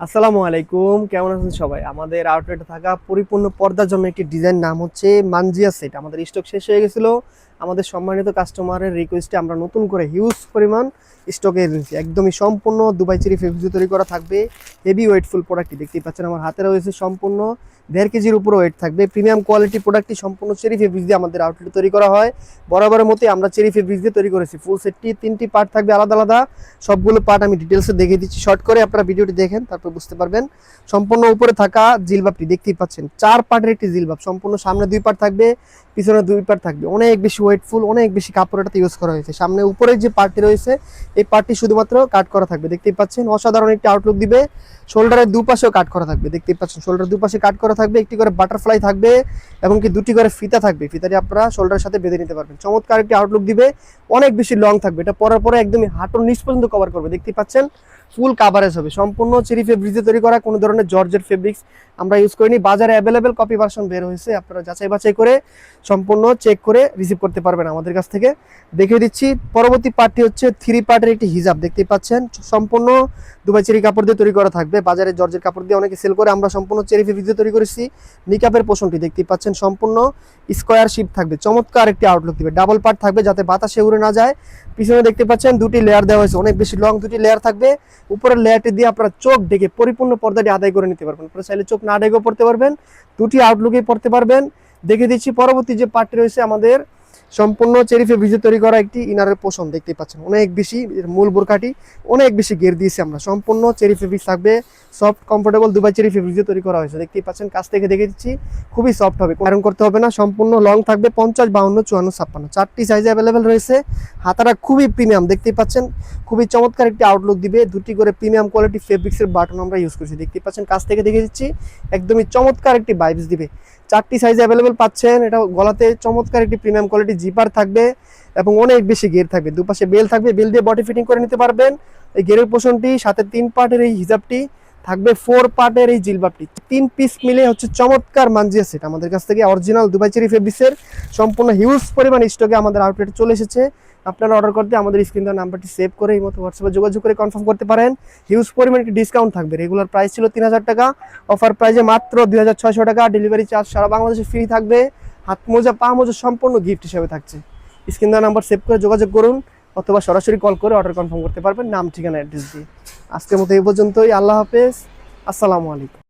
আসসালামু আলাইকুম, কেমন আছেন সবাই? আমাদের আউটলেটে থাকা পরিপূর্ণ পর্দার জন্য একটি ডিজাইন নাম হচ্ছে মানজিয়া সেট আমাদের স্টক শেষ হয়ে গেছিল আমাদের সম্মানিত কাস্টমারের রিকোয়েস্টে আমরা নতুন করে হিউজ পরিমাণ স্টকে এনেছি। একদমই সম্পূর্ণ দুবাই চেরি ফেব্রিক তৈরি করা থাকবে। হেভি ওয়েটফুল প্রোডাক্টটি দেখতেই পাচ্ছেন, আমার হাতে রয়েছে সম্পূর্ণ দেড় কেজির উপরে ওয়েট থাকবে। প্রিমিয়াম কোয়ালিটি প্রোডাক্টটি সম্পূর্ণ চেরি ফেব্রিক দিয়ে আমাদের আউটলেট তৈরি করা হয়। বরাবরের মতোই আমরা চেরি ফেব্রিক দিয়ে তৈরি করেছি। ফুল সেটটি তিনটি পার্ট থাকবে আলাদা আলাদা। সবগুলো পার্ট আমি ডিটেলসে দেখিয়ে দিচ্ছি। শর্ট করে আপনারা ভিডিওটি দেখেন, তারপর বুঝতে পারবেন। সম্পূর্ণ উপরে থাকা জিলবাবটি দেখতেই পাচ্ছেন। চার পার্টের একটি জিলবাব, সম্পূর্ণ সামনে দুই পার্ট থাকবে, পিছনে দুই পার্ট থাকবে। অনেক বেশি ওয়েটফুল, অনেক বেশি কাপড় এটাতে ইউজ করা হয়েছে। সামনে উপরের যে পার্টটি রয়েছে, এই পার্টটি শুধুমাত্র কাট করা থাকবে। দেখতেই পাচ্ছেন, অসাধারণ একটি আউটলুক দিবে। শোল্ডারের দুপাশেও কাট করা থাকবে। দেখতেই পাচ্ছেন শোল্ডার দুপাশে কাট করা থাকবে। একটি করে বাটারফ্লাই থাকবে এবং কি দুটি করে ফিতা থাকবে। ফিতাটি আপনারা শোল্ডারের সাথে বেঁধে নিতে পারবেন। চমৎকার একটি আউটলুক দিবে। অনেক বেশি লং থাকবে। এটা পরার পরে একদমই হাঁটুর নিচ পর্যন্ত কভার করবে। দেখতেই পাচ্ছেন ফুল কাভারেজ হবে। সম্পূর্ণ চেরি ফেব্রিক্সে তৈরি করা, কোনো ধরনের জর্জের ফেব্রিক্স আমরা ইউজ করিনি। বাজারে অ্যাভেলেবেল কপি ভার্সন বের হয়েছে, আপনারা যাচাই বাছাই করে সম্পূর্ণ চেক করে রিসিভ করতে পারবেন আমাদের কাছ থেকে। দেখিয়ে দিচ্ছি, পরবর্তী পার্টটি হচ্ছে থ্রি পার্টের একটি হিজাব, দেখতেই পাচ্ছেন। সম্পূর্ণ দুবাই চেরি কাপড় দিয়ে তৈরি করা থাকবে। বাজারে জর্জের কাপড় দিয়ে অনেকে সেল করে, আমরা সম্পূর্ণ চেরি ফেব্রিক তৈরি করেছি। নিকাপের পোষণটি, দেখতেই পাচ্ছেন, সম্পূর্ণ স্কোয়ার শিপ থাকবে। চমৎকার একটি আউটলুক দিবে। ডাবল পার্ট থাকবে যাতে বাতাসে উড়ে না যায়। পিছনে দেখতে পাচ্ছেন, দুটি লেয়ার দেওয়া হয়েছে। অনেক বেশি লং দুটি লেয়ার থাকবে। উপরের লেয়ারটি দিয়ে আপনারা চোখ ডেকে পরিপূর্ণ পর্দাটি আদায় করে নিতে পারবেন। আপনারা চাইলে চোখ না ডেকেও পড়তে পারবেন, দুটি আউটলুকেই পড়তে পারবেন। দেখে দিচ্ছি পরবর্তী যে পার্টটি রয়েছে আমাদের সম্পূর্ণ চেরিফে ভিজে তৈরি করা একটি ইনারের পোষণ দেখতেই পাচ্ছেন। অনেক বেশি মূল বোরকাটি অনেক বেশি গের দিয়েছি আমরা। সম্পূর্ণ চেরি ফেব্রিক থাকবে, soft comfortable Dubai cherry fabric তৈরি করা হয়েছে। দেখতেই পাচ্ছেন, কাছ থেকে দেখে দিচ্ছি, খুবই সফট হবে। কারণ করতে হবে না, সম্পূর্ণ লং থাকবে, পঞ্চাশ, বাউন্ন, চুয়ান্ন, ছাপ্পান্ন। চারটি সাইজ অ্যাভেলেবেল রয়েছে। হাতারা খুবই প্রিমিয়াম দেখতেই পাচ্ছেন, খুবই চমৎকার একটি আউটলুক দিবে। দুটি করে প্রিমিয়াম কোয়ালিটি ফেব্রিক্সের বাটন আমরা ইউজ করছি। দেখতেই পাচ্ছেন, কাছ থেকে দেখে দিচ্ছি, একদমই চমৎকার একটি ভাইবস দিবে। চারটি সাইজ অ্যাভেলেবেল পাচ্ছেন, এটা গলাতে চমৎকার একটি প্রিমিয়াম কোয়ালিটি জিপার থাকবে এবং অনেক বেশি গের থাকবে। দুপাশে বেল থাকবে বেল দিয়ে বডি ফিটিং করে নিতে পারবেন। এই গেরের পোষণটি, সাথে তিন পার্টের এই হিজাবটি, থাকবে ফোর পার্টের এই জিলবাবটি। তিন পিস মিলে হচ্ছে চমৎকার মানজিয়া সেট আমাদের কাছ থেকে অরিজিনাল দুবাই চেরি ফেব্রিক্সের সম্পূর্ণ হিউজ পরিমাণ স্টকে আমাদের আউটলেটে চলে এসেছে। আপনারা অর্ডার করতে আমাদের স্ক্রিন নাম্বারটি সেভ করে এই মতো হোয়াটসঅ্যাপে যোগাযোগ করে কনফার্ম করতে পারেন। হিউজ পরিমাণ একটি ডিসকাউন্ট থাকবে। রেগুলার প্রাইস ছিল তিন হাজার টাকা। অফার প্রাইসে মাত্র দুই হাজার ছয়শো টাকা। ডেলিভারি চার্জ সারা বাংলাদেশে ফ্রি থাকবে। হাত মোজা পা মোজা সম্পূর্ণ গিফট হিসাবে থাকছে। স্ক্রিন দেওয়া নাম্বার সেভ করে যোগাযোগ করুন অথবা সরাসরি কল করে অর্ডার কনফার্ম করতে পারবেন। নাম, ঠিকানা অ্যাড্রেস দিয়ে। আজকের মতো এই পর্যন্তই। আল্লাহ হাফেজ। আসসালামু আলাইকুম।